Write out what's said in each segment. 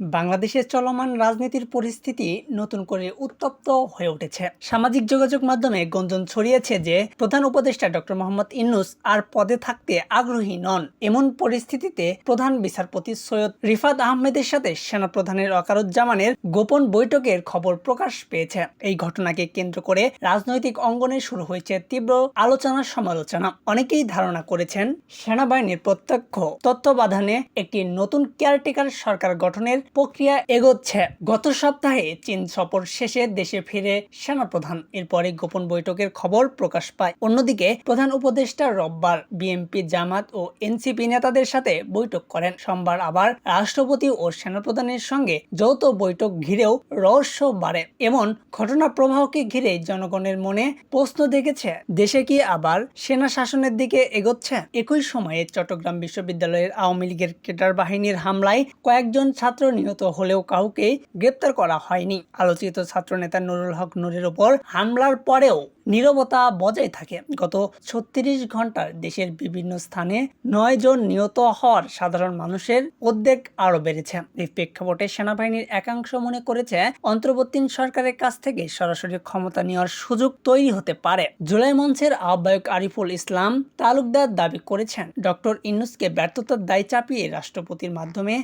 বাংলাদেশের চলমান রাজনীতির পরিস্থিতি নতুন করে উত্তপ্ত হয়ে উঠেছে। সামাজিক যোগাযোগ মাধ্যমে গুঞ্জন ছড়িয়েছে যে, প্রধান উপদেষ্টা ডক্টর মোহাম্মদ ইন্নুস আর পদে থাকতে আগ্রহী নন। এমন পরিস্থিতিতে প্রধান বিচারপতি সৈয়দ রিফাত আহমেদের সাথে সেনাপ্রধানের অকারুজ্জামানের গোপন বৈঠকের খবর প্রকাশ পেয়েছে। এই ঘটনাকে কেন্দ্র করে রাজনৈতিক অঙ্গনে শুরু হয়েছে তীব্র আলোচনা সমালোচনা। অনেকেই ধারণা করেছেন, সেনাবাহিনীর প্রত্যক্ষ তত্ত্বাবধানে একটি নতুন কেয়ারটেকার সরকার গঠনের প্রক্রিয়া এগোচ্ছে। গত সপ্তাহে চীন সফর শেষে দেশে ফিরে সেনাপ্রধান। এরপরে গোপন বৈঠকের খবর প্রকাশ পায়। অন্যদিকে প্রধান উপদেষ্টা রোববার বিএনপি জামাত ও এনসিপি নেতাদের সাথে বৈঠক করেন। সোমবার আবার রাষ্ট্রপতি ও সেনাপ্রধানের সঙ্গে যৌথ বৈঠক ঘিরেও রহস্য বাড়ে। এমন ঘটনা প্রবাহকে ঘিরে জনগণের মনে প্রশ্ন দেখেছে, দেশে কি আবার সেনা শাসনের দিকে এগোচ্ছে? একই সময়ে চট্টগ্রাম বিশ্ববিদ্যালয়ের আওয়ামী লীগের কেডার বাহিনীর হামলায় কয়েকজন ছাত্র নিহত হলেও কাউকে গ্রেপ্তার করা হয়নি। আলোচিত ছাত্রনেতা নুরুল হক নুরের ওপর হামলার পরেও নীরবতা বজায় থাকে। গত ছত্রিশ ঘণ্টার দেশের বিভিন্ন স্থানে নয় জন নিহত হওয়ার সাধারণ মানুষের উদ্বেগ আরও বেড়েছে। এই প্রেক্ষাপটে সেনাবাহিনীর একাংশ মনে করেছে অন্তর্বর্তী সরকারের কাছ থেকে সরাসরি ক্ষমতা নেওয়ার সুযোগ তৈরি হতে পারে। জুলাই মঞ্চের আহ্বায়ক আরিফুল ইসলাম তালুকদার দাবি করেছেন, ডক্টর ইনুসকে ব্যর্থতার দায় চাপিয়ে রাষ্ট্রপতির মাধ্যমে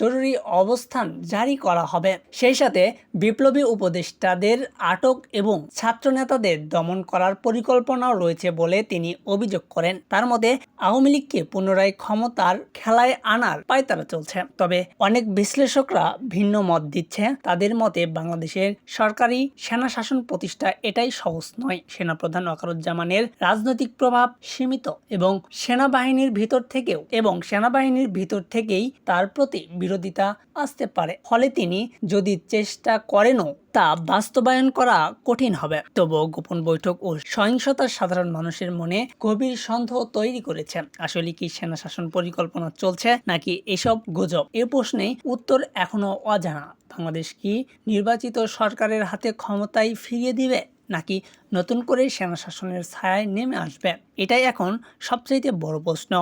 জরুরি অবস্থান জারি করা হবে। সেই সাথে বিপ্লবী উপদেষ্টাদের আটক এবং ছাত্রনেতাদের দমন করার পরিকল্পনাও রয়েছে বলে তিনি অভিযোগ করেন। তার মধ্যে আওয়ামী লীগকে পুনরায় ক্ষমতার খেলায় আনার পায়তারা চলছে। তবে অনেক বিশ্লেষকরা ভিন্ন মত দিচ্ছে। তাদের মতে, বাংলাদেশের সরকারি সেনা শাসন প্রতিষ্ঠা এটাই সহজ নয়। সেনাপ্রধান ওয়াকারুজ্জামানের রাজনৈতিক প্রভাব সীমিত এবং সেনাবাহিনীর ভিতর থেকেও এবং সেনাবাহিনীর ভিতর থেকেই তার প্রতি বিরোধিতা আসতে পারে। ফলে তিনি যদি চেষ্টা করেনও, তা বাস্তবায়ন করা কঠিন হবে। তবুও গোপন বৈঠক ও সহিংসতা সাধারণ মানুষের মনে গভীর সন্দেহ তৈরি করেছে। আসলে কি সেনা শাসন পরিকল্পনা চলছে, নাকি এসব গুজব? এ প্রশ্নে উত্তর এখনও অজানা। বাংলাদেশ কি নির্বাচিত সরকারের হাতে ক্ষমতায় ফিরিয়ে দিবে, নাকি নতুন করে সেনা শাসনের ছায়ায় নেমে আসবে? এটাই এখন সবচাইতে বড় প্রশ্ন।